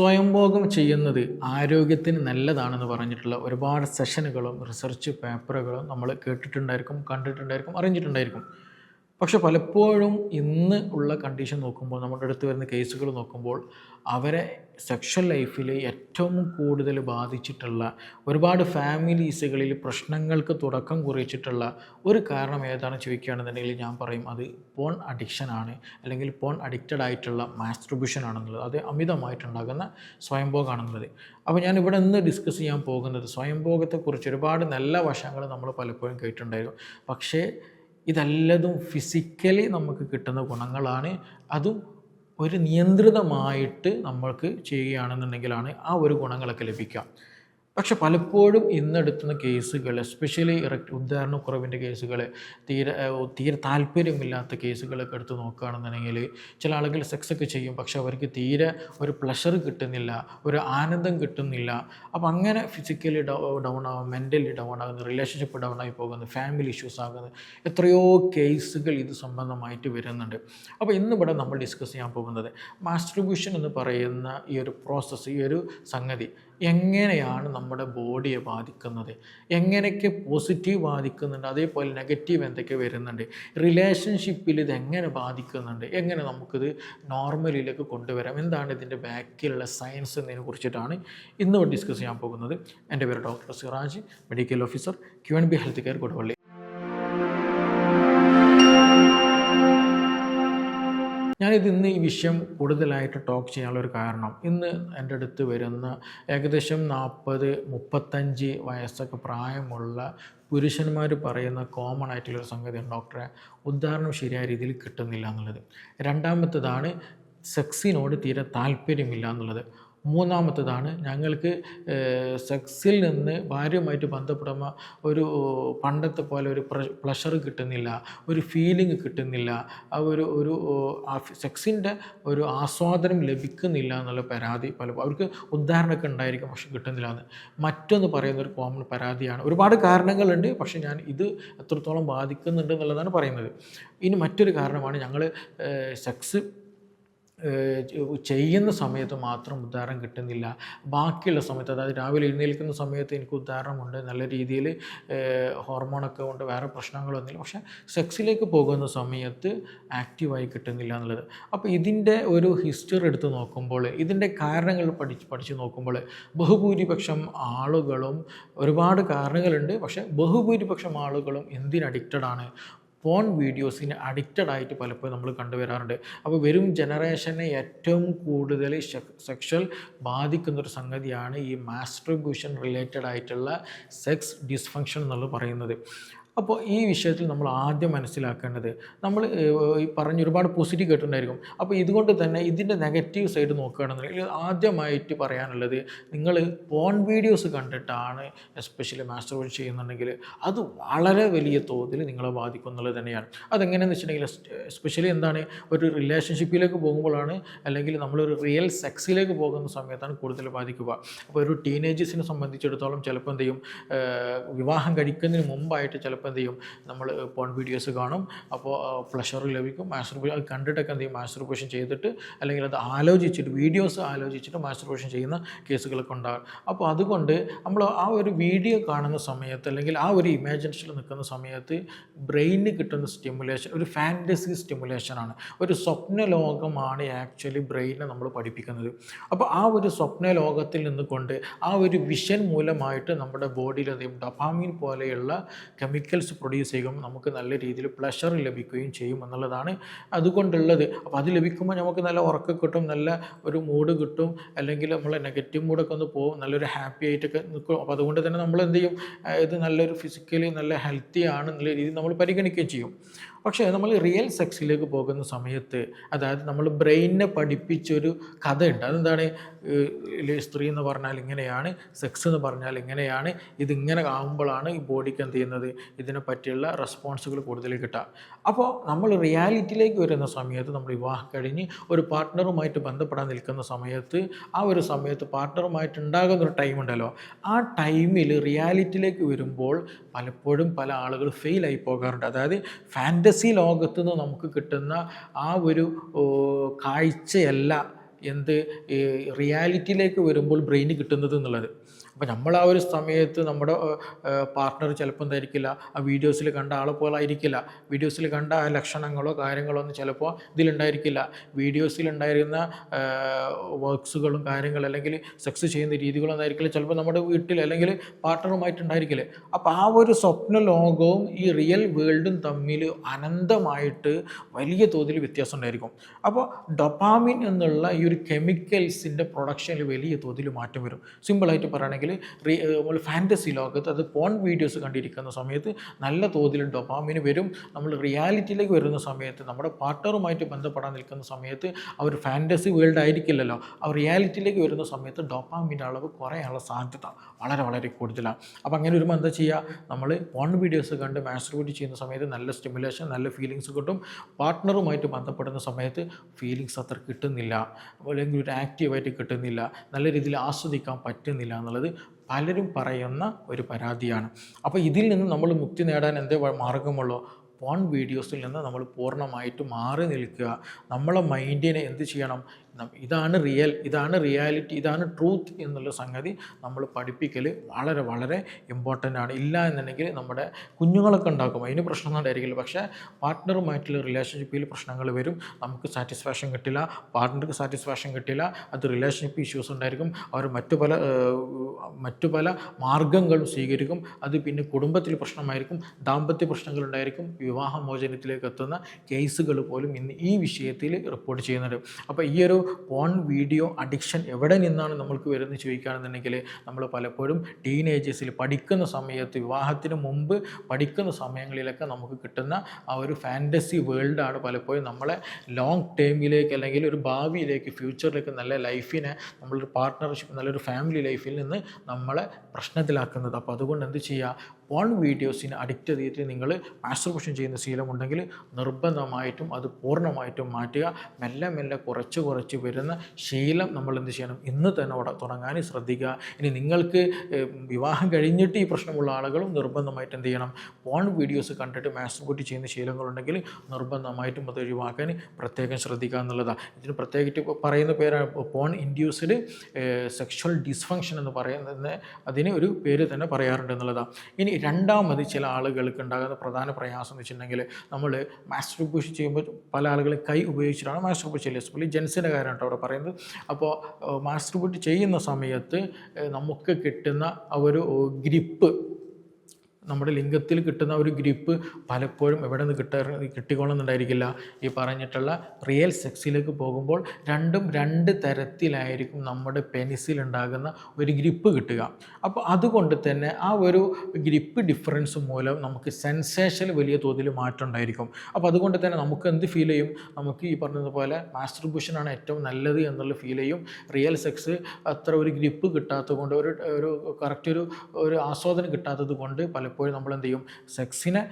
സ്വയംഭോഗം ചെയ്യുന്നത് ആരോഗ്യത്തിന് നല്ലതാണെന്ന് പറഞ്ഞിട്ടുള്ള ഒരുപാട് സെഷനുകളും റിസർച്ച് പേപ്പറുകളും നമ്മൾ കേട്ടിട്ടുണ്ടായിരിക്കും കണ്ടിട്ടുണ്ടായിരിക്കും അറിഞ്ഞിട്ടുണ്ടായിരിക്കും. പക്ഷെ പലപ്പോഴും ഇന്ന് ഉള്ള കണ്ടീഷൻ നോക്കുമ്പോൾ നമ്മുടെ അടുത്ത് വരുന്ന കേസുകൾ നോക്കുമ്പോൾ അവരെ സെക്ഷൽ ലൈഫിൽ ഏറ്റവും കൂടുതൽ ബാധിച്ചിട്ടുള്ള ഒരുപാട് ഫാമിലീസുകളിൽ പ്രശ്നങ്ങൾക്ക് തുടക്കം കുറിച്ചിട്ടുള്ള ഒരു കാരണം ഏതാണെന്ന് ചോദിക്കുകയാണെന്നുണ്ടെങ്കിൽ ഞാൻ പറയും അത് പോൺ അഡിക്ഷനാണ് അല്ലെങ്കിൽ പോൺ അഡിക്റ്റഡ് ആയിട്ടുള്ള മാസ്ട്രിബ്യൂഷൻ ആണെന്നുള്ളത്. അത് അമിതമായിട്ടുണ്ടാകുന്ന സ്വയംഭോഗമാണെന്നുള്ളത് അപ്പോൾ ഞാൻ ഇവിടെ നിന്ന് ഡിസ്കസ് ചെയ്യാൻ പോകുന്നത് സ്വയംഭോഗത്തെക്കുറിച്ച് ഒരുപാട് നല്ല വശങ്ങൾ നമ്മൾ പലപ്പോഴും കേട്ടിട്ടുണ്ടായിരുന്നു. പക്ഷേ ഇതെല്ലതും ഫിസിക്കലി നമുക്ക് കിട്ടുന്ന ഗുണങ്ങളാണ്. അതും ഒരു നിയന്ത്രിതമായിട്ട് നമ്മൾക്ക് ചെയ്യുകയാണെന്നുണ്ടെങ്കിലാണ് ആ ഒരു ഗുണങ്ങളൊക്കെ ലഭിക്കുക. പക്ഷെ പലപ്പോഴും ഇന്നെടുക്കുന്ന കേസുകൾ എസ്പെഷ്യലി ഇറക്ട് ഉദാഹരണക്കുറവിന്റെ കേസുകൾ തീരെ തീരെ താല്പര്യമില്ലാത്ത കേസുകളൊക്കെ എടുത്ത് നോക്കുകയാണെന്നുണ്ടെങ്കിൽ ചില ആളുകൾ സെക്സ് ഒക്കെ ചെയ്യും. പക്ഷെ അവർക്ക് തീരെ ഒരു പ്ലഷർ കിട്ടുന്നില്ല ഒരു ആനന്ദം കിട്ടുന്നില്ല. അപ്പം അങ്ങനെ ഫിസിക്കലി ഡൗൺ ആവും മെന്റലി ഡൗൺ ആകുന്നു റിലേഷൻഷിപ്പ് ഡൗൺ ആയി പോകുന്നു ഫാമിലി ഇഷ്യൂസ് ആകുന്നു. എത്രയോ കേസുകൾ ഇത് സംബന്ധമായിട്ട് വരുന്നുണ്ട്. അപ്പോൾ ഇന്നിവിടെ നമ്മൾ ഡിസ്കസ് ചെയ്യാൻ പോകുന്നത് മാസ്ട്രിബ്യൂഷൻ എന്ന് പറയുന്ന ഈ ഒരു പ്രോസസ്സ് ഈ ഒരു സംഗതി. എങ്ങനെയാണ് നമ്മുടെ ബോഡിയെ ബാധിക്കുന്നത്? എങ്ങനെയൊക്കെ പോസിറ്റീവ് ബാധിക്കുന്നുണ്ട്? അതേപോലെ നെഗറ്റീവ് എന്തൊക്കെ വരുന്നുണ്ട്? റിലേഷൻഷിപ്പിൽ ഇത് എങ്ങനെ ബാധിക്കുന്നുണ്ട്? എങ്ങനെ നമുക്കിത് നോർമലിലേക്ക് കൊണ്ടുവരാം? എന്താണ് ഇതിന്റെ ബാക്കിലുള്ള സയൻസ് എന്നതിനെ കുറിച്ചിട്ടാണ് ഇന്ന് ഡിസ്കസ് ചെയ്യാൻ പോകുന്നത്. എന്റെ പേര് doctor Siraj medical officer Q N B health care Koduvally. ഞാനിത് ഇന്ന് ഈ വിഷയം കൂടുതലായിട്ട് ടോക്ക് ചെയ്യാനുള്ള ഒരു കാരണം ഇന്ന് എന്റെ അടുത്ത് വരുന്ന ഏകദേശം നാൽപ്പത് മുപ്പത്തഞ്ച് വയസ്സൊക്കെ പ്രായമുള്ള പുരുഷന്മാർ പറയുന്ന കോമൺ ആയിട്ടുള്ളൊരു സംഗതിയാണ് ഡോക്ടറെ ഉദാഹരണം ശരിയായ രീതിയിൽ കിട്ടുന്നില്ല എന്നുള്ളത്. രണ്ടാമത്തതാണ് സെക്സിനോട് തീരെ താല്പര്യമില്ല എന്നുള്ളത്. മൂന്നാമത്തേതാണ് ഞങ്ങൾക്ക് സെക്സിൽ നിന്ന് ഭാര്യയുമായിട്ട് ബന്ധപ്പെടുമ്പോൾ ഒരു പണ്ടത്തെ പോലെ ഒരു പ്ലഷർ കിട്ടുന്നില്ല ഒരു ഫീലിംഗ് കിട്ടുന്നില്ല ആ ഒരു ഒരു സെക്സിന്റെ ഒരു ആസ്വാദനം ലഭിക്കുന്നില്ല എന്നുള്ള പരാതി പല അവർക്ക് ഉദാഹരണമൊക്കെ ഉണ്ടായിരിക്കും പക്ഷെ കിട്ടുന്നില്ല എന്ന്. മറ്റൊന്ന് പറയുന്ന ഒരു കോമൺ പരാതിയാണ്. ഒരുപാട് കാരണങ്ങളുണ്ട് പക്ഷെ ഞാൻ ഇത് എത്രത്തോളം ബാധിക്കുന്നുണ്ട് എന്നുള്ളതാണ് പറയുന്നത്. ഇനി മറ്റൊരു കാരണമാണ് ഞങ്ങൾ സെക്സ് ചെയ്യുന്ന സമയത്ത് മാത്രം ഉദാഹരണം കിട്ടുന്നില്ല. ബാക്കിയുള്ള സമയത്ത് അതായത് രാവിലെ എഴുന്നേൽക്കുന്ന സമയത്ത് എനിക്ക് ഉദ്ധാരണമുണ്ട് നല്ല രീതിയിൽ ഹോർമോണൊക്കെ കൊണ്ട് വേറെ പ്രശ്നങ്ങളൊന്നുമില്ല പക്ഷേ സെക്സിലേക്ക് പോകുന്ന സമയത്ത് ആക്റ്റീവായി കിട്ടുന്നില്ല എന്നുള്ളത്. അപ്പോൾ ഇതിന്റെ ഒരു ഹിസ്റ്ററി എടുത്ത് നോക്കുമ്പോൾ ഇതിന്റെ കാരണങ്ങൾ പഠിച്ച് പഠിച്ച് നോക്കുമ്പോൾ ബഹുഭൂരിപക്ഷം ആളുകളും ഒരുപാട് കാരണങ്ങളുണ്ട്. പക്ഷേ ബഹുഭൂരിപക്ഷം ആളുകളും എന്തിന് അഡിക്റ്റഡ് ആണ്? ഫോൺ വീഡിയോസിന് അഡിക്റ്റഡ് ആയിട്ട് പലപ്പോഴും നമ്മൾ കണ്ടുവരാറുണ്ട്. അപ്പോൾ വരും ജനറേഷനെ ഏറ്റവും കൂടുതൽ സെക്ഷൽ ബാധിക്കുന്നൊരു സംഗതിയാണ് ഈ മാസ്ട്രിബ്യൂഷൻ റിലേറ്റഡ് ആയിട്ടുള്ള സെക്സ് ഡിസ്ഫങ്ഷൻ എന്നുള്ളത് പറയുന്നത്. അപ്പോൾ ഈ വിഷയത്തിൽ നമ്മൾ ആദ്യം മനസ്സിലാക്കേണ്ടത് നമ്മൾ ഈ പറഞ്ഞ ഒരുപാട് പോസിറ്റീവ് കേട്ടിട്ടുണ്ടായിരിക്കും. അപ്പോൾ ഇതുകൊണ്ട് തന്നെ ഇതിന്റെ നെഗറ്റീവ് സൈഡ് നോക്കുകയാണെന്നുണ്ടെങ്കിൽ ആദ്യമായിട്ട് പറയാനുള്ളത് നിങ്ങൾ പോൺ വീഡിയോസ് കണ്ടിട്ടാണ് എസ്പെഷ്യലി മാസ്റ്റർബേറ്റ് ചെയ്യുന്നുണ്ടെങ്കിൽ അത് വളരെ വലിയ തോതിൽ നിങ്ങളെ ബാധിക്കും എന്നുള്ളത് തന്നെയാണ്. അതെങ്ങനെയെന്ന് വെച്ചിട്ടുണ്ടെങ്കിൽ എസ്പെഷ്യലി എന്താണ് ഒരു റിലേഷൻഷിപ്പിലേക്ക് പോകുമ്പോഴാണ് അല്ലെങ്കിൽ നമ്മളൊരു റിയൽ സെക്സിലേക്ക് പോകുന്ന സമയത്താണ് കൂടുതൽ ബാധിക്കുക. അപ്പോൾ ഒരു ടീനേജേഴ്സിനെ സംബന്ധിച്ചിടത്തോളം ചിലപ്പോൾ എന്ത് ചെയ്യും? വിവാഹം കഴിക്കുന്നതിന് മുമ്പായിട്ട് ചിലപ്പോൾ എന്ത് ചെയ്യും? നമ്മൾ പോൺ വീഡിയോസ് കാണും. അപ്പോൾ പ്ലഷർ ലഭിക്കും. മാസ്റ്റർ അത് കണ്ടിട്ടൊക്കെ എന്ത് ചെയ്യും? മാസ്റ്റർബേഷൻ ചെയ്തിട്ട് അല്ലെങ്കിൽ അത് ആലോചിച്ചിട്ട് വീഡിയോസ് ആലോചിച്ചിട്ട് മാസ്റ്റർബേഷൻ ചെയ്യുന്ന കേസുകളൊക്കെ ഉണ്ടാകും. അപ്പോൾ അതുകൊണ്ട് നമ്മൾ ആ ഒരു വീഡിയോ കാണുന്ന സമയത്ത് അല്ലെങ്കിൽ ആ ഒരു ഇമാജിനേഷനിൽ നിൽക്കുന്ന സമയത്ത് ബ്രെയിനിന് കിട്ടുന്ന സ്റ്റിമുലേഷൻ ഒരു ഫാന്റസി സ്റ്റിമുലേഷനാണ് ഒരു സ്വപ്ന ലോകമാണ് ആക്ച്വലി ബ്രെയിനെ നമ്മൾ പഠിപ്പിക്കുന്നത്. അപ്പോൾ ആ ഒരു സ്വപ്ന ലോകത്തിൽ നിന്നുകൊണ്ട് ആ ഒരു വിഷൻ മൂലമായിട്ട് നമ്മുടെ ബോഡിയിൽ എന്ത് ചെയ്യും? പോലെയുള്ള പോലെയുള്ള കെമിക്കൽസ് പ്രൊഡ്യൂസ് ചെയ്യും നമുക്ക് നല്ല രീതിയിൽ പ്ലഷർ ലഭിക്കുകയും ചെയ്യും എന്നുള്ളതാണ് അതുകൊണ്ടുള്ളത്. അപ്പോൾ അത് ലഭിക്കുമ്പോൾ നമുക്ക് നല്ല ഉറക്കം കിട്ടും നല്ല ഒരു മൂഡ് കിട്ടും അല്ലെങ്കിൽ നമ്മൾ നെഗറ്റീവ് മൂഡൊക്കെ ഒന്ന് പോകും നല്ലൊരു ഹാപ്പി ആയിട്ടൊക്കെ നിൽക്കും. അപ്പോൾ അതുകൊണ്ട് തന്നെ നമ്മൾ എന്ത് ചെയ്യും ഇത് നല്ലൊരു ഫിസിക്കലി നല്ല ഹെൽത്തി ആണ് എന്നുള്ള രീതിയിൽ നമ്മൾ പരിഗണിക്കുകയും ചെയ്യും. പക്ഷേ നമ്മൾ റിയൽ സെക്സിലേക്ക് പോകുന്ന സമയത്ത് അതായത് നമ്മൾ ബ്രെയിനിനെ പഠിപ്പിച്ചൊരു കഥയുണ്ട്. അതെന്താണ്? സ്ത്രീ എന്ന് പറഞ്ഞാൽ ഇങ്ങനെയാണ് സെക്സ് എന്ന് പറഞ്ഞാൽ ഇങ്ങനെയാണ് ഇതിങ്ങനെ ആകുമ്പോഴാണ് ഈ ബോഡിക്ക് എന്ത് ചെയ്യുന്നത്? ഇതിനെ പറ്റിയുള്ള റെസ്പോൺസുകൾ കൂടുതൽ കിട്ടുക. അപ്പോൾ നമ്മൾ റിയാലിറ്റിയിലേക്ക് വരുന്ന സമയത്ത് നമ്മൾ വിവാഹം കഴിഞ്ഞ് ഒരു പാർട്ട്ണറുമായിട്ട് ബന്ധപ്പെടാൻ നിൽക്കുന്ന സമയത്ത് ആ ഒരു സമയത്ത് പാർട്ട്ണറുമായിട്ട് ഉണ്ടാകുന്ന ഒരു ടൈം ഉണ്ടല്ലോ. ആ ടൈമിൽ റിയാലിറ്റിയിലേക്ക് വരുമ്പോൾ പലപ്പോഴും പല ആളുകൾ ഫെയിലായി പോകാറുണ്ട്. അതായത് ഫാന്റസി ലോകത്തുനിന്ന് നമുക്ക് കിട്ടുന്ന ആ ഒരു കാഴ്ചയല്ല എന്ത് റിയാലിറ്റിയിലേക്ക് വരുമ്പോൾ ബ്രെയിന് കിട്ടുന്നത് എന്നുള്ളത്. അപ്പോൾ നമ്മൾ ആ ഒരു സമയത്ത് നമ്മുടെ പാർട്ട്ണർ ചിലപ്പോൾ എന്തായിരിക്കില്ല ആ വീഡിയോസിൽ കണ്ട ആളെ പോലെ ആയിരിക്കില്ല. വീഡിയോസിൽ കണ്ട ആ ലക്ഷണങ്ങളോ കാര്യങ്ങളോ ഒന്നും ചിലപ്പോൾ ഇതിലുണ്ടായിരിക്കില്ല. വീഡിയോസിൽ ഉണ്ടായിരുന്ന വർക്ക്സുകളും കാര്യങ്ങളും അല്ലെങ്കിൽ സെക്സ് ചെയ്യുന്ന രീതികളും ഒന്നായിരിക്കില്ല ചിലപ്പോൾ നമ്മുടെ വീട്ടിൽ അല്ലെങ്കിൽ പാർട്ട്ണറുമായിട്ടുണ്ടായിരിക്കില്ല അപ്പോൾ ആ ഒരു സ്വപ്ന ലോകവും ഈ റിയൽ വേൾഡും തമ്മിൽ അനന്തമായിട്ട് വലിയ തോതിൽ വ്യത്യാസം ഉണ്ടായിരിക്കും. അപ്പോൾ ഡൊപ്പാമിൻ എന്നുള്ള ഈ ഒരു കെമിക്കൽസിന്റെ പ്രൊഡക്ഷനിൽ വലിയ തോതിൽ മാറ്റം വരും. സിമ്പിളായിട്ട് പറയുകയാണെങ്കിൽ നമ്മൾ ഫാന്റസി ലോകത്ത് അത് പോൺ വീഡിയോസ് കണ്ടിരിക്കുന്ന സമയത്ത് നല്ല തോതിൽ ഡൊപ്പാമിന് വരും. നമ്മൾ റിയാലിറ്റിയിലേക്ക് വരുന്ന സമയത്ത് നമ്മുടെ പാർട്ട്ണറുമായിട്ട് ബന്ധപ്പെടാൻ നിൽക്കുന്ന സമയത്ത് അവർ ഫാന്റസി വേൾഡ് ആയിരിക്കില്ലല്ലോ. അവർ റിയാലിറ്റിയിലേക്ക് വരുന്ന സമയത്ത് ഡൊപ്പാമിന്റെ അളവ് കുറയാനുള്ള സാധ്യത വളരെ വളരെ കൂടുതലാണ്. അപ്പോൾ അങ്ങനെ വരുമ്പോൾ എന്താ ചെയ്യുക? നമ്മൾ പോൺ വീഡിയോസ് കണ്ട് മാസ്റ്റർബേറ്റ് ചെയ്യുന്ന സമയത്ത് നല്ല സ്റ്റിമുലേഷൻ നല്ല ഫീലിങ്സ് കിട്ടും. പാർട്ട്ണറുമായിട്ട് ബന്ധപ്പെടുന്ന സമയത്ത് ഫീലിങ്സ് അത്ര കിട്ടുന്നില്ല. അല്ലെങ്കിൽ ഒരു ആക്റ്റീവായിട്ട് കിട്ടുന്നില്ല. നല്ല രീതിയിൽ ആസ്വദിക്കാൻ പറ്റുന്നില്ല എന്നുള്ളത് പലരും പറയുന്ന ഒരു പരാതിയാണ്. അപ്പോൾ ഇതിൽ നിന്ന് നമ്മൾ മുക്തി നേടാൻ എന്തേ മാർഗമുള്ളോ? പോൺ വീഡിയോസിൽ നിന്ന് നമ്മൾ പൂർണമായിട്ട് മാറി നിൽക്കുക. നമ്മളെ മൈൻഡിനെ എന്ത് ചെയ്യണം? ഇതാണ് റിയൽ ഇതാണ് റിയാലിറ്റി ഇതാണ് ട്രൂത്ത് എന്നുള്ള സംഗതി നമ്മൾ പഠിപ്പിക്കൽ വളരെ വളരെ ഇമ്പോർട്ടന്റ് ആണ്. ഇല്ല എന്നുണ്ടെങ്കിൽ നമ്മുടെ കുഞ്ഞുങ്ങളൊക്കെ ഉണ്ടാക്കും അതിന് പ്രശ്നം ഉണ്ടായിരിക്കില്ല. പക്ഷേ പാർട്ട്ണറുമായിട്ടുള്ള റിലേഷൻഷിപ്പിൽ പ്രശ്നങ്ങൾ വരും. നമുക്ക് സാറ്റിസ്ഫാക്ഷൻ കിട്ടില്ല പാർട്ട്ണർക്ക് സാറ്റിസ്ഫാക്ഷൻ കിട്ടില്ല അത് റിലേഷൻഷിപ്പ് ഇഷ്യൂസ് ഉണ്ടായിരിക്കും. അവർ മറ്റു പല മറ്റു പല മാർഗങ്ങളും സ്വീകരിക്കും. അത് പിന്നെ കുടുംബത്തിൽ പ്രശ്നമായിരിക്കും ദാമ്പത്യ പ്രശ്നങ്ങൾ ഉണ്ടായിരിക്കും. വിവാഹമോചനത്തിലേക്ക് എത്തുന്ന കേസുകൾ പോലും ഇന്ന് ഈ വിഷയത്തിൽ റിപ്പോർട്ട് ചെയ്യുന്നുണ്ട്. അപ്പോൾ ഈ ഒരു പോൺ വീഡിയോ അഡിക്ഷൻ എവിടെ നിന്നാണ് നമ്മൾക്ക് വരുന്നത് ചോദിക്കുകയാണെന്നുണ്ടെങ്കിൽ നമ്മൾ പലപ്പോഴും ടീനേജേഴ്സിൽ പഠിക്കുന്ന സമയത്ത് വിവാഹത്തിന് മുമ്പ് പഠിക്കുന്ന സമയങ്ങളിലൊക്കെ നമുക്ക് കിട്ടുന്ന ആ ഒരു ഫാന്റസി വേൾഡാണ് പലപ്പോഴും നമ്മളെ ലോങ് ടേമിലേക്ക് അല്ലെങ്കിൽ ഒരു ഭാവിയിലേക്ക് ഫ്യൂച്ചറിലേക്ക് നല്ല ലൈഫിനെ നമ്മളൊരു പാർട്ട്ണർഷിപ്പ് നല്ലൊരു ഫാമിലി ലൈഫിൽ നിന്ന് നമ്മളെ പ്രശ്നത്തിലാക്കുന്നത്. അപ്പോൾ അതുകൊണ്ട് എന്ത് ചെയ്യുക? പോൺ വീഡിയോസിന് അഡിക്റ്റ് ചെയ്തിട്ട് നിങ്ങൾ മാസ്റ്റർബേഷൻ ചെയ്യുന്ന ശീലമുണ്ടെങ്കിൽ നിർബന്ധമായിട്ടും അത് പൂർണമായിട്ടും മാറ്റുക. മെല്ലെ മെല്ലെ കുറച്ച് കുറച്ച് വരുന്ന ശീലം നമ്മൾ എന്ത് ചെയ്യണം? ഇന്ന് തന്നെ തുടങ്ങാൻ ശ്രദ്ധിക്കുക. ഇനി നിങ്ങൾക്ക് വിവാഹം കഴിഞ്ഞിട്ട് ഈ പ്രശ്നമുള്ള ആളുകളും നിർബന്ധമായിട്ട് എന്ത് ചെയ്യണം? പോൺ വീഡിയോസ് കണ്ടിട്ട് മാസ്റ്റർ കുട്ടി ചെയ്യുന്ന ശീലങ്ങളുണ്ടെങ്കിൽ നിർബന്ധമായിട്ടും അത് ഒഴിവാക്കാൻ പ്രത്യേകം ശ്രദ്ധിക്കുക എന്നുള്ളതാണ് ഇതിന് പ്രത്യേകിച്ച് പറയുന്ന പേരാണ് പോൺ ഇൻഡ്യൂസ്ഡ് സെക്ഷൽ ഡിസ്ഫങ്ഷൻ എന്ന് പറയുന്നത് അതിന് ഒരു പേര് തന്നെ പറയാറുണ്ട് എന്നുള്ളതാണ് ഇനി രണ്ടാമത് ചില ആളുകൾക്ക് ഉണ്ടാകുന്ന പ്രധാന പ്രയാസം എന്ന് വെച്ചിട്ടുണ്ടെങ്കിൽ നമ്മൾ മാസ്റ്റർ പുഷ് ചെയ്യുമ്പോൾ പല ആളുകളെ കൈ ഉപയോഗിച്ചിട്ടാണ് മാസ്റ്റർ പുഷ് ചെയ്യുന്നത്. എസ്പെഷ്യലി ജെൻസിന്റെ കാര്യമാണ് അവിടെ പറയുന്നത്. അപ്പോൾ മാസ്റ്റർ പുഷ് ചെയ്യുന്ന സമയത്ത് നമുക്ക് കിട്ടുന്ന ആ ഒരു ഗ്രിപ്പ് നമ്മുടെ ലിംഗത്തിൽ കിട്ടുന്ന ഒരു ഗ്രിപ്പ് പലപ്പോഴും എവിടെ നിന്ന് കിട്ടാ കിട്ടിക്കൊള്ളുന്നുണ്ടായിരിക്കില്ല. ഈ പറഞ്ഞിട്ടുള്ള റിയൽ സെക്സിലേക്ക് പോകുമ്പോൾ രണ്ടും രണ്ട് തരത്തിലായിരിക്കും നമ്മുടെ പെനിസിൽ ഉണ്ടാകുന്ന ഒരു ഗ്രിപ്പ് കിട്ടുക. അപ്പോൾ അതുകൊണ്ട് തന്നെ ആ ഒരു ഗ്രിപ്പ് ഡിഫറൻസ് മൂലം നമുക്ക് സെൻസേഷൻ വലിയ തോതിൽ മാറ്റം ഉണ്ടായിരിക്കും. അപ്പോൾ അതുകൊണ്ട് തന്നെ നമുക്ക് എന്ത് ഫീൽ ചെയ്യും? നമുക്ക് ഈ പറഞ്ഞതുപോലെ മാസ്റ്റർബൂഷനാണ് ഏറ്റവും നല്ലത് എന്നുള്ള ഫീൽ ചെയ്യും. റിയൽ സെക്സ് അത്ര ഒരു ഗ്രിപ്പ് കിട്ടാത്തത് കൊണ്ട് ഒരു ഒരു കറക്റ്റ് ഒരു ഒരു ആസ്വാദനം കിട്ടാത്തത് കൊണ്ട് പലപ്പോഴും നമ്മൾ എന്ത് ചെയ്യും സെക്സിനെ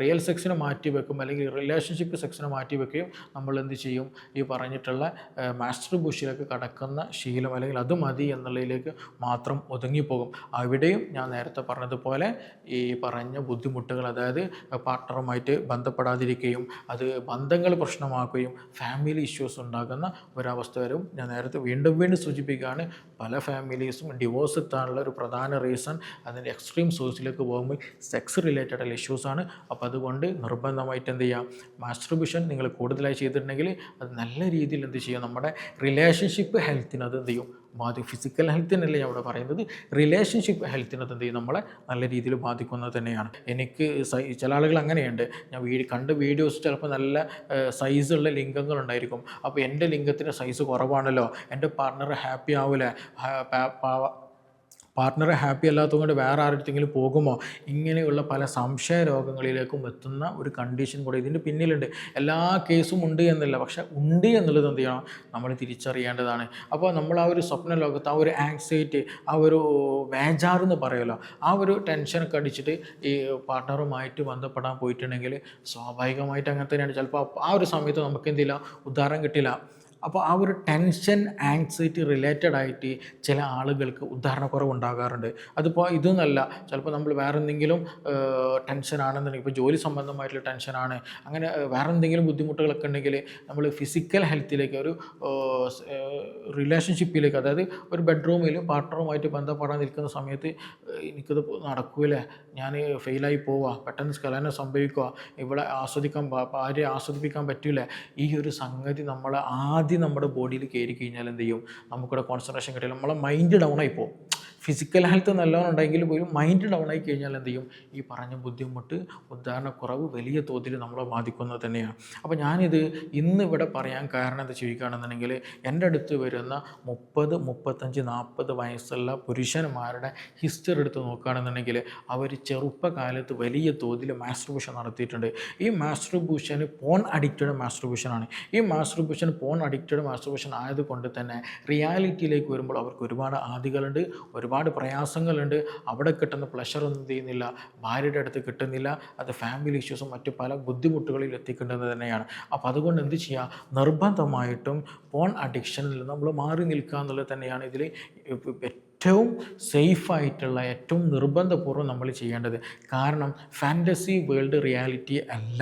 റിയൽ സെക്സിനെ മാറ്റി വെക്കും അല്ലെങ്കിൽ റിലേഷൻഷിപ്പ് സെക്സിനെ മാറ്റി വെക്കുകയും നമ്മൾ എന്ത് ചെയ്യും ഈ പറഞ്ഞിട്ടുള്ള മാസ്റ്റർ ബുഷിലേക്ക് കടക്കുന്ന ശീലം അല്ലെങ്കിൽ അത് മതി എന്നുള്ളതിലേക്ക് മാത്രം ഒതുങ്ങിപ്പോകും. അവിടെയും ഞാൻ നേരത്തെ പറഞ്ഞതുപോലെ ഈ പറഞ്ഞ ബുദ്ധിമുട്ടുകൾ അതായത് പാർട്ണറുമായിട്ട് ബന്ധപ്പെടാതിരിക്കുകയും അത് ബന്ധങ്ങൾ പ്രശ്നമാക്കുകയും ഫാമിലി ഇഷ്യൂസ് ഉണ്ടാകുന്ന ഒരവസ്ഥ വരും ഞാൻ നേരത്തെ വീണ്ടും വീണ്ടും സൂചിപ്പിക്കുകയാണ്. പല ഫാമിലീസും ഡിവോഴ്സ് എത്താനുള്ള ഒരു പ്രധാന റീസൺ അതിന്റെ എക്സ്ട്രീം സോഴ്സിലേക്ക് പോകുമ്പോൾ സെക്സ് റിലേറ്റഡ് ആയിട്ടുള്ള ഇഷ്യൂസാണ് അപ്പോൾ അതുകൊണ്ട് നിർബന്ധമായിട്ട് എന്ത് ചെയ്യാം? മാസ്ട്രിബ്യൂഷൻ നിങ്ങൾ കൂടുതലായി ചെയ്തിട്ടുണ്ടെങ്കിൽ അത് നല്ല രീതിയിൽ എന്ത് ചെയ്യും? നമ്മുടെ റിലേഷൻഷിപ്പ് ഹെൽത്തിന് അത് എന്ത് ചെയ്യും? ബാധി ഫിസിക്കൽ ഹെൽത്തിനല്ല ഞാൻ ഇവിടെ പറയുന്നത്. റിലേഷൻഷിപ്പ് ഹെൽത്തിനത് എന്ത് ചെയ്യും? നമ്മളെ നല്ല രീതിയിൽ ബാധിക്കുന്നത് തന്നെയാണ്. എനിക്ക് ചില ആളുകൾ അങ്ങനെയുണ്ട്. ഞാൻ വീ കണ്ട വീഡിയോസ് ചിലപ്പോൾ നല്ല സൈസുള്ള ലിംഗങ്ങളുണ്ടായിരിക്കും അപ്പോൾ എന്റെ ലിംഗത്തിന് സൈസ് കുറവാണല്ലോ. എന്റെ പാർട്ണർ ഹാപ്പി ആവില്ല പാർട്ട്ണറെ ഹാപ്പി അല്ലാത്തതുകൊണ്ട് വേറെ ആരുടെങ്കിലും പോകുമോ? ഇങ്ങനെയുള്ള പല സംശയ രോഗങ്ങളിലേക്കും എത്തുന്ന ഒരു കണ്ടീഷൻ കൂടെ ഇതിന്റെ പിന്നിലുണ്ട്. എല്ലാ കേസും ഉണ്ട് എന്നല്ല പക്ഷേ ഉണ്ട് എന്നുള്ളത് എന്ത് ചെയ്യണം? നമ്മൾ തിരിച്ചറിയേണ്ടതാണ്. അപ്പോൾ നമ്മൾ ആ ഒരു സ്വപ്ന ലോകത്ത് ആ ഒരു ആങ്സൈറ്റി ആ ഒരു വേജാർ എന്ന് പറയുമല്ലോ ആ ഒരു ടെൻഷനൊക്കെ അടിച്ചിട്ട് ഈ പാർട്ട്ണറുമായിട്ട് ബന്ധപ്പെടാൻ പോയിട്ടുണ്ടെങ്കിൽ സ്വാഭാവികമായിട്ട് അങ്ങനെ തന്നെയാണ്. ചിലപ്പോൾ ആ ഒരു സമയത്ത് നമുക്ക് എന്തില്ല ഉദാഹരണം കിട്ടില്ല അപ്പോൾ ആ ഒരു ടെൻഷൻ ആങ്സൈറ്റി റിലേറ്റഡ് ആയിട്ട് ചില ആളുകൾക്ക് ഉദാഹരണക്കുറവ് ഉണ്ടാകാറുണ്ട് അതിപ്പോൾ ഇതൊന്നല്ല. ചിലപ്പോൾ നമ്മൾ വേറെ എന്തെങ്കിലും ടെൻഷനാണെന്നുണ്ടെങ്കിൽ ഇപ്പോൾ ജോലി സംബന്ധമായിട്ടുള്ള ടെൻഷനാണ്. അങ്ങനെ വേറെ എന്തെങ്കിലും ബുദ്ധിമുട്ടുകളൊക്കെ ഉണ്ടെങ്കിൽ നമ്മൾ ഫിസിക്കൽ ഹെൽത്തിലേക്ക് ഒരു റിലേഷൻഷിപ്പിലേക്ക് അതായത് ഒരു ബെഡ്റൂമിൽ പാർട്ട്ണറുമായിട്ട് ബന്ധപ്പെടാൻ നിൽക്കുന്ന സമയത്ത് എനിക്കത് നടക്കൂലേ. ഞാൻ ഫെയിലായി പോവുക പെട്ടെന്ന് സ്കലനം സംഭവിക്കുക ഇവിടെ ആസ്വദിക്കാൻ ഭാര്യ ആസ്വദിപ്പിക്കാൻ പറ്റില്ല ഈ ഒരു സംഗതി നമ്മൾ ആദ്യം നമ്മുടെ ബോഡിയിൽ കയറി കഴിഞ്ഞാൽ എന്ത് ചെയ്യും? നമുക്കിവിടെ കോൺസെൻട്രേഷൻ കിട്ടില്ല. നമ്മളെ മൈൻഡ് ഡൗൺ ആയി പോകും. ഫിസിക്കൽ ഹെൽത്ത് നല്ലോണം ഉണ്ടെങ്കിൽ പോലും മൈൻഡ് ഡൗൺ ആയി കഴിഞ്ഞാൽ എന്ത് ചെയ്യും? ഈ പറഞ്ഞ ബുദ്ധിമുട്ട് ഉദാഹരണക്കുറവ് വലിയ തോതിൽ നമ്മളെ ബാധിക്കുന്നത് തന്നെയാണ്. അപ്പോൾ ഞാനിത് ഇന്ന് ഇവിടെ പറയാൻ കാരണം എന്താ ചോദിക്കുകയാണെന്നുണ്ടെങ്കിൽ എന്റെ അടുത്ത് വരുന്ന മുപ്പത് മുപ്പത്തഞ്ച് നാൽപ്പത് വയസ്സുള്ള പുരുഷന്മാരുടെ ഹിസ്റ്ററി എടുത്ത് നോക്കുകയാണെന്നുണ്ടെങ്കിൽ അവർ ചെറുപ്പകാലത്ത് വലിയ തോതിൽ മാസ്ട്രിബ്യൂഷൻ നടത്തിയിട്ടുണ്ട്. ഈ മാസ്ട്രിബ്യൂഷന് പോൺ അഡിക്റ്റഡ് മാസ്ട്രിബ്യൂഷനാണ് ഈ മാസ്ട്രിബ്യൂഷൻ പോൺ അഡിക്റ്റഡ് മാസ്ട്രിബ്യൂഷൻ ആയതുകൊണ്ട് തന്നെ റിയാലിറ്റിയിലേക്ക് വരുമ്പോൾ അവർക്ക് ഒരുപാട് ആദികളുണ്ട് ഒരുപാട് പ്രയാസങ്ങളുണ്ട്. അവിടെ കിട്ടുന്ന പ്ലഷർ ഒന്നും ചെയ്യുന്നില്ല. ഭാര്യയുടെ അടുത്ത് കിട്ടുന്നില്ല. അത് ഫാമിലി ഇഷ്യൂസും മറ്റു പല ബുദ്ധിമുട്ടുകളിൽ എത്തിക്കേണ്ടത് തന്നെയാണ്. അപ്പോൾ അതുകൊണ്ട് എന്ത് ചെയ്യുക നിർബന്ധമായിട്ടും ഫോൺ അഡിക്ഷനിൽ നമ്മൾ മാറി നിൽക്കുക എന്നുള്ളത് തന്നെയാണ് ഇതിൽ ഏറ്റവും സേഫായിട്ടുള്ള ഏറ്റവും നിർബന്ധപൂർവം നമ്മൾ ചെയ്യേണ്ടത് കാരണം ഫാന്റസി വേൾഡ് റിയാലിറ്റി അല്ല.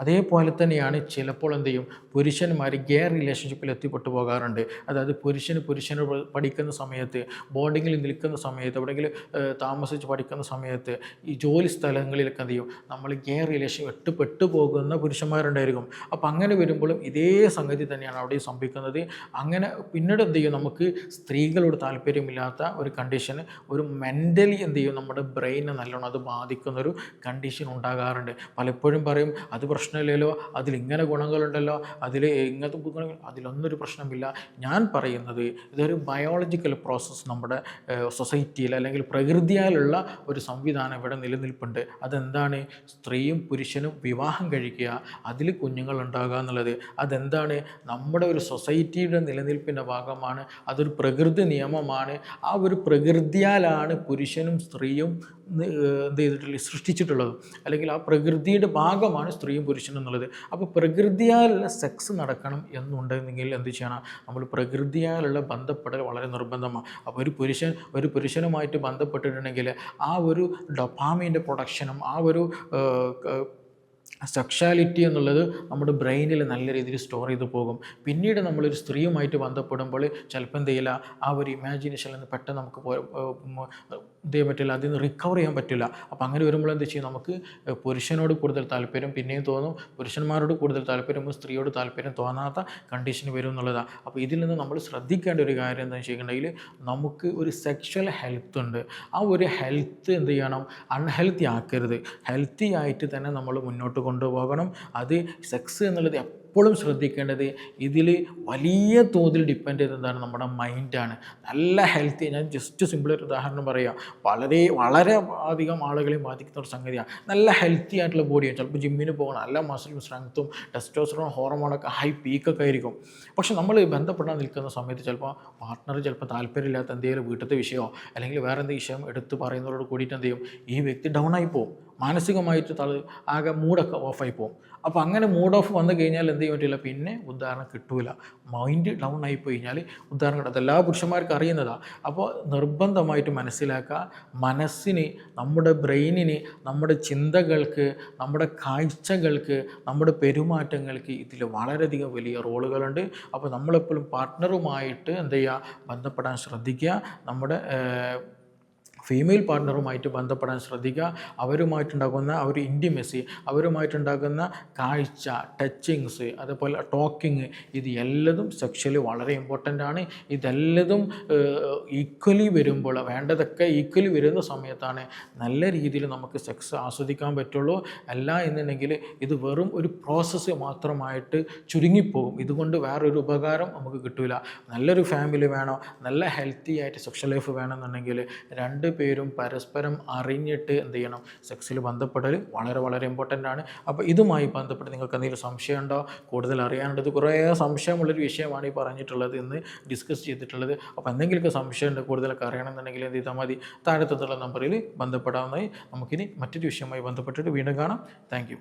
അതേപോലെ തന്നെയാണ് ചിലപ്പോൾ എന്ത് ചെയ്യും? പുരുഷന്മാർ ഗേ റിലേഷൻഷിപ്പിൽ എത്തിപ്പെട്ടു പോകാറുണ്ട്. അതായത് പുരുഷന് പുരുഷന് പഠിക്കുന്ന സമയത്ത് ബോർഡിങ്ങിൽ നിൽക്കുന്ന സമയത്ത് എവിടെയെങ്കിലും താമസിച്ച് പഠിക്കുന്ന സമയത്ത് ഈ ജോലി സ്ഥലങ്ങളിലൊക്കെ എന്ത് ചെയ്യും? നമ്മൾ ഗേ റിലേഷൻ എട്ട് പോകുന്ന പുരുഷന്മാരുണ്ടായിരിക്കും. അപ്പോൾ അങ്ങനെ വരുമ്പോഴും ഇതേ സംഗതി തന്നെയാണ് അവിടെ സംഭവിക്കുന്നത്. അങ്ങനെ പിന്നീട് എന്ത് ചെയ്യും? നമുക്ക് സ്ത്രീകളോട് താല്പര്യമില്ലാത്ത ഒരു കണ്ടീഷൻ ഒരു മെന്റലി എന്ത് ചെയ്യും? നമ്മുടെ ബ്രെയിനെ നല്ലോണം അത് ബാധിക്കുന്നൊരു കണ്ടീഷൻ ഉണ്ടാകാറുണ്ട്. പലപ്പോഴും പറയും അത് പ്രശ്നമില്ലല്ലോ അതിൽ ഇങ്ങനെ ഗുണങ്ങളുണ്ടല്ലോ അതിൽ ഇങ്ങനത്തെ ഗുണങ്ങൾ അതിലൊന്നൊരു പ്രശ്നമില്ല. ഞാൻ പറയുന്നത് ഇതൊരു ബയോളജിക്കൽ പ്രോസസ്സ് നമ്മുടെ സൊസൈറ്റിയിൽ അല്ലെങ്കിൽ പ്രകൃതിയാലുള്ള ഒരു സംവിധാനം ഇവിടെ നിലനിൽപ്പുണ്ട്. അതെന്താണ്? സ്ത്രീയും പുരുഷനും വിവാഹം കഴിക്കുക അതിൽ കുഞ്ഞുങ്ങൾ ഉണ്ടാകുക എന്നുള്ളത്. അതെന്താണ്? നമ്മുടെ ഒരു സൊസൈറ്റിയുടെ നിലനിൽപ്പിന്റെ ഭാഗമാണ്. അതൊരു പ്രകൃതി നിയമമാണ്. ആ ഒരു പ്രകൃതിയാലാണ് പുരുഷനും സ്ത്രീയും എന്ത് ചെയ്തിട്ടുള്ളത് സൃഷ്ടിച്ചിട്ടുള്ളത്. അല്ലെങ്കിൽ ആ പ്രകൃതിയുടെ ഭാഗമാണ് സ്ത്രീയും പുരുഷനും എന്നുള്ളത്. അപ്പോൾ പ്രകൃതിയാലുള്ള സെക്സ് നടക്കണം എന്നുണ്ടെങ്കിൽ എന്ത് ചെയ്യണം? നമ്മൾ പ്രകൃതിയാലുള്ള ബന്ധപ്പെടൽ വളരെ നിർബന്ധമാണ്. അപ്പോൾ ഒരു പുരുഷൻ ഒരു പുരുഷനുമായിട്ട് ബന്ധപ്പെട്ടിട്ടുണ്ടെങ്കിൽ ആ ഒരു ഡൊപ്പാമിന്റെ പ്രൊഡക്ഷനും ആ ഒരു സെക്ഷാലിറ്റി എന്നുള്ളത് നമ്മുടെ ബ്രെയിനിൽ നല്ല രീതിയിൽ സ്റ്റോർ ചെയ്ത് പോകും. പിന്നീട് നമ്മളൊരു സ്ത്രീയുമായിട്ട് ബന്ധപ്പെടുമ്പോൾ ചിലപ്പോൾ എന്ത് ചെയ്യില്ല? ആ ഒരു ഇമാജിനേഷനിൽ നിന്ന് പെട്ടെന്ന് നമുക്ക് ചെയ്യാൻ പറ്റില്ല അതിൽ നിന്ന് റിക്കവർ ചെയ്യാൻ പറ്റില്ല. അപ്പോൾ അങ്ങനെ വരുമ്പോൾ എന്താ ചെയ്യും നമുക്ക്? പുരുഷനോട് കൂടുതൽ താല്പര്യം പിന്നെയും തോന്നും. പുരുഷന്മാരോട് കൂടുതൽ താല്പര്യം സ്ത്രീയോട് താല്പര്യം തോന്നാത്ത കണ്ടീഷൻ വരും എന്നുള്ളതാണ് അപ്പോൾ ഇതിൽ നിന്ന് നമ്മൾ ശ്രദ്ധിക്കേണ്ട ഒരു കാര്യം എന്താണെന്ന് വെച്ചിട്ടുണ്ടെങ്കിൽ നമുക്ക് ഒരു സെക്ഷൽ ഹെൽത്ത് ഉണ്ട്. ആ ഒരു ഹെൽത്ത് എന്ത് ചെയ്യണം? അൺഹെൽത്തി ആക്കരുത്. ഹെൽത്തി ആയിട്ട് തന്നെ നമ്മൾ മുന്നോട്ട് കൊണ്ടുപോകണം. അത് സെക്സ് എന്നുള്ളത് എപ്പോഴും ശ്രദ്ധിക്കേണ്ടത് ഇതിൽ വലിയ തോതിൽ ഡിപ്പെൻഡ് ചെയ്ത് എന്താണ് നമ്മുടെ മൈൻഡാണ് നല്ല ഹെൽത്തി ഞാൻ ജസ്റ്റ് സിമ്പിൾ ഒരു ഉദാഹരണം പറയാം. വളരെ വളരെ അധികം ആളുകളെ ബാധിക്കുന്ന ഒരു സംഗതിയാണ് നല്ല ഹെൽത്തി ആയിട്ടുള്ള ബോഡിയാണ് ചിലപ്പോൾ ജിമ്മിന് പോകണം നല്ല മസിലും സ്ട്രെങ്ത്തും ടെസ്റ്റോസ്റ്ററോൺ ഹോർമോണൊക്കെ ഹൈ പീക്കൊക്കെ ആയിരിക്കും. പക്ഷെ നമ്മൾ ബന്ധപ്പെടാൻ നിൽക്കുന്ന സമയത്ത് ചിലപ്പോൾ പാർട്ട്ണർ ചിലപ്പോൾ താല്പര്യമില്ലാത്ത എന്തെങ്കിലും വീട്ടിലത്തെ വിഷയമോ അല്ലെങ്കിൽ വേറെ എന്തെങ്കിലും വിഷയം എടുത്ത് പറയുന്നവരോട് കൂടിയിട്ട് എന്ത് ചെയ്യും? ഈ വ്യക്തി ഡൗൺ ആയി പോകും. മാനസികമായിട്ട് തള ആകെ മൂഡൊക്കെ ഓഫായി പോകും. അപ്പോൾ അങ്ങനെ മൂഡ് ഓഫ് വന്നു കഴിഞ്ഞാൽ എന്ത് ചെയ്യാൻ പറ്റില്ല? പിന്നെ ഉദാഹരണം കിട്ടൂല. മൈൻഡ് ഡൗൺ ആയി കഴിഞ്ഞാൽ ഉദാഹരണം കിട്ടും എല്ലാ പുരുഷന്മാർക്കും അറിയുന്നതാണ് അപ്പോൾ നിർബന്ധമായിട്ട് മനസ്സിലാക്കുക മനസ്സിന് നമ്മുടെ ബ്രെയിനിന് നമ്മുടെ ചിന്തകൾക്ക് നമ്മുടെ കാഴ്ചകൾക്ക് നമ്മുടെ പെരുമാറ്റങ്ങൾക്ക് ഇതിൽ വളരെയധികം വലിയ റോളുകളുണ്ട്. അപ്പോൾ നമ്മളെപ്പോഴും പാർട്ട്ണറുമായിട്ട് എന്ത് ചെയ്യുക? ബന്ധപ്പെടാൻ ശ്രദ്ധിക്കുക. നമ്മുടെ ഫീമെയിൽ പാർട്ട്ണറുമായിട്ട് ബന്ധപ്പെടാൻ ശ്രദ്ധിക്കുക. അവരുമായിട്ടുണ്ടാകുന്ന ആ ഒരു ഇന്റിമസി അവരുമായിട്ടുണ്ടാകുന്ന കാഴ്ച ടച്ചിങ്സ് അതുപോലെ ടോക്കിങ് ഇത് എല്ലതും സെക്ഷലി വളരെ ഇമ്പോർട്ടന്റ് ആണ്. ഇതെല്ലതും ഈക്വലി വരുമ്പോൾ വേണ്ടതൊക്കെ ഈക്വലി വരുന്ന സമയത്താണ് നല്ല രീതിയിൽ നമുക്ക് സെക്സ് ആസ്വദിക്കാൻ പറ്റുള്ളൂ. അല്ല എന്നുണ്ടെങ്കിൽ ഇത് വെറും ഒരു പ്രോസസ്സ് മാത്രമായിട്ട് ചുരുങ്ങിപ്പോകും. ഇതുകൊണ്ട് വേറൊരു ഉപകാരം നമുക്ക് കിട്ടില്ല നല്ലൊരു ഫാമിലി വേണോ. നല്ല ഹെൽത്തി ആയിട്ട് സെക്ഷൽ ലൈഫ് വേണമെന്നുണ്ടെങ്കിൽ രണ്ട് പേരും പരസ്പരം അറിഞ്ഞിട്ട് എന്ത് ചെയ്യണം? സെക്സിൽ ബന്ധപ്പെടൽ വളരെ വളരെ ഇമ്പോർട്ടന്റ് ആണ്. അപ്പോൾ ഇതുമായി ബന്ധപ്പെട്ട് നിങ്ങൾക്ക് എന്തെങ്കിലും സംശയമുണ്ടോ? കൂടുതൽ അറിയാനുള്ളത് കുറേ സംശയമുള്ളൊരു വിഷയമാണ് ഈ പറഞ്ഞിട്ടുള്ളത് ഇന്ന് ഡിസ്കസ് ചെയ്തിട്ടുള്ളത്. അപ്പോൾ എന്തെങ്കിലുമൊക്കെ സംശയമുണ്ട് കൂടുതലൊക്കെ അറിയണമെന്നുണ്ടെങ്കിൽ എന്ത് ചെയ്താൽ മതി. താഴത്തുള്ള നമ്പറിൽ ബന്ധപ്പെടാവുന്നതായി നമുക്കിനി മറ്റൊരു വിഷയവുമായി ബന്ധപ്പെട്ടിട്ട് വീണ്ടും കാണാം. താങ്ക്